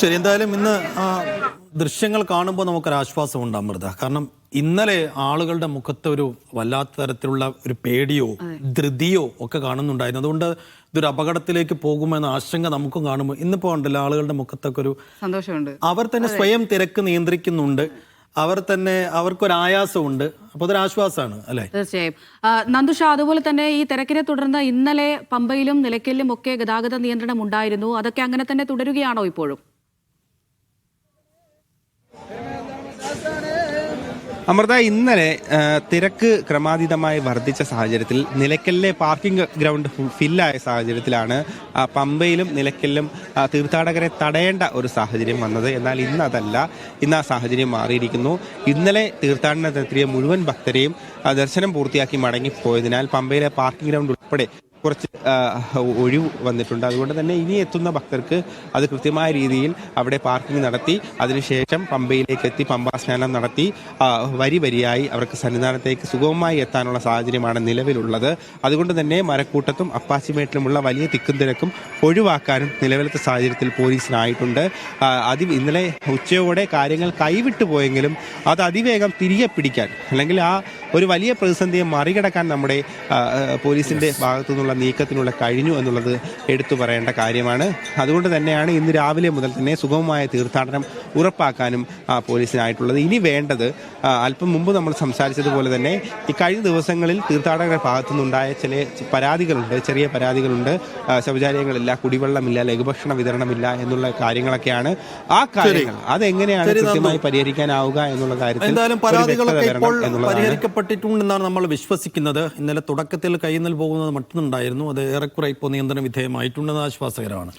ശരി എന്തായാലും ഇന്ന് ദൃശ്യങ്ങൾ കാണുമ്പോൾ നമുക്കൊരാശ്വാസം ഉണ്ട് അമൃത. കാരണം ഇന്നലെ ആളുകളുടെ മുഖത്ത് ഒരു വല്ലാത്ത തരത്തിലുള്ള ഒരു പേടിയോ ധൃതിയോ ഒക്കെ കാണുന്നുണ്ടായിരുന്നു. അതുകൊണ്ട് ഇതൊരു അപകടത്തിലേക്ക് പോകുമെന്ന ആശങ്ക നമുക്കും കാണുമ്പോൾ ഇന്നിപ്പോ ഉണ്ടല്ലോ ആളുകളുടെ മുഖത്തൊക്കെ ഒരു സന്തോഷമുണ്ട്. അവർ തന്നെ സ്വയം തിരക്ക് നിയന്ത്രിക്കുന്നുണ്ട്. അവർ തന്നെ അവർക്കൊരായാസമുണ്ട്. അപ്പോൾ അതൊരു ആശ്വാസമാണ് അല്ലെ? തീർച്ചയായും. നന്ദുഷ അതുപോലെ തന്നെ ഈ തിരക്കിനെ തുടർന്ന് ഇന്നലെ പമ്പയിലും നിലയ്ക്കലിലും ഒക്കെ ഗതാഗത നിയന്ത്രണം ഉണ്ടായിരുന്നു. അതൊക്കെ അങ്ങനെ തന്നെ തുടരുകയാണോ ഇപ്പോഴും? അമൃത ഇന്നലെ തിരക്ക് ക്രമാതീതമായി വർദ്ധിച്ച സാഹചര്യത്തിൽ നിലയ്ക്കലിലെ പാർക്കിംഗ് ഗ്രൗണ്ട് ഫില്ലായ സാഹചര്യത്തിലാണ് പമ്പയിലും നിലയ്ക്കലിലും തീർത്ഥാടകരെ തടയേണ്ട ഒരു സാഹചര്യം വന്നത്. എന്നാൽ ഇന്ന് അതല്ല ഇന്ന് ആ സാഹചര്യം മാറിയിരിക്കുന്നു. ഇന്നലെ തീർത്ഥാടനത്തിനെത്തിയ മുഴുവൻ ഭക്തരെയും ദർശനം പൂർത്തിയാക്കി മടങ്ങിപ്പോയതിനാൽ പമ്പയിലെ പാർക്കിംഗ് ഗ്രൗണ്ട് ഉൾപ്പെടെ കുറച്ച് ഒഴിവ് വന്നിട്ടുണ്ട്. അതുകൊണ്ട് തന്നെ ഇനി എത്തുന്ന ഭക്തർക്ക് അത് കൃത്യമായ രീതിയിൽ അവിടെ പാർക്കിംഗ് നടത്തി അതിനുശേഷം പമ്പയിലേക്ക് എത്തി പമ്പാ സ്നാനം നടത്തി വരി വരിയായി അവർക്ക് സന്നിധാനത്തേക്ക് സുഗമമായി എത്താനുള്ള സാഹചര്യമാണ് നിലവിലുള്ളത്. അതുകൊണ്ട് തന്നെ മരക്കൂട്ടത്തും അപ്പാച്ചിമേട്ടിലുമുള്ള വലിയ തിക്കും തിരക്കും ഒഴിവാക്കാനും നിലവിലത്തെ സാഹചര്യത്തിൽ പോലീസിനായിട്ടുണ്ട്. അതി ഇന്നലെ ഉച്ചയോടെ കാര്യങ്ങൾ കൈവിട്ടു പോയെങ്കിലും അത് അതിവേഗം തിരികെ പിടിക്കാൻ അല്ലെങ്കിൽ ആ ഒരു വലിയ പ്രതിസന്ധിയെ മറികടക്കാൻ നമ്മുടെ പോലീസിന്റെ ഭാഗത്തു നിന്നുള്ള നീക്കത്തിനുള്ള കഴിഞ്ഞു എന്നുള്ളത് എടുത്തു പറയേണ്ട കാര്യമാണ്. അതുകൊണ്ട് തന്നെയാണ് ഇന്ന് രാവിലെ മുതൽ തന്നെ സുഗമമായ തീർത്ഥാടനം ഉറപ്പാക്കാനും പോലീസിനായിട്ടുള്ളത്. ഇനി വേണ്ടത് അല്പം മുമ്പ് നമ്മൾ സംസാരിച്ചതുപോലെ തന്നെ ഈ കഴിഞ്ഞ ദിവസങ്ങളിൽ തീർത്ഥാടകരുടെ ഭാഗത്തു നിന്നുണ്ടായ ചില പരാതികളുണ്ട് ചെറിയ പരാതികളുണ്ട്. ശൗചാലയങ്ങളില്ല കുടിവെള്ളമില്ല ലഘുഭക്ഷണ വിതരണമില്ല എന്നുള്ള കാര്യങ്ങളൊക്കെയാണ്. ആ കാര്യങ്ങൾ അതെങ്ങനെയാണ്. കൃത്യമായി പരിഹരിക്കാനാവുക എന്നുള്ള കാര്യത്തിൽ എന്തായാലും പരാതികളൊക്കെ ഇപ്പോൾ പരിഹരിക്കപ്പെട്ടിട്ടുണ്ടെന്നാണ് നമ്മൾ വിശ്വസിക്കുന്നത്. ഇന്നലെ തുടക്കത്തിൽ നിന്ന് പോകുന്നത് മറ്റൊന്നുണ്ടായിരുന്നു അത് ഏറെക്കുറെ ഇപ്പോൾ നിയന്ത്രണ വിധേയമായിട്ടുണ്ടെന്ന് ആശ്വാസകരമാണ്.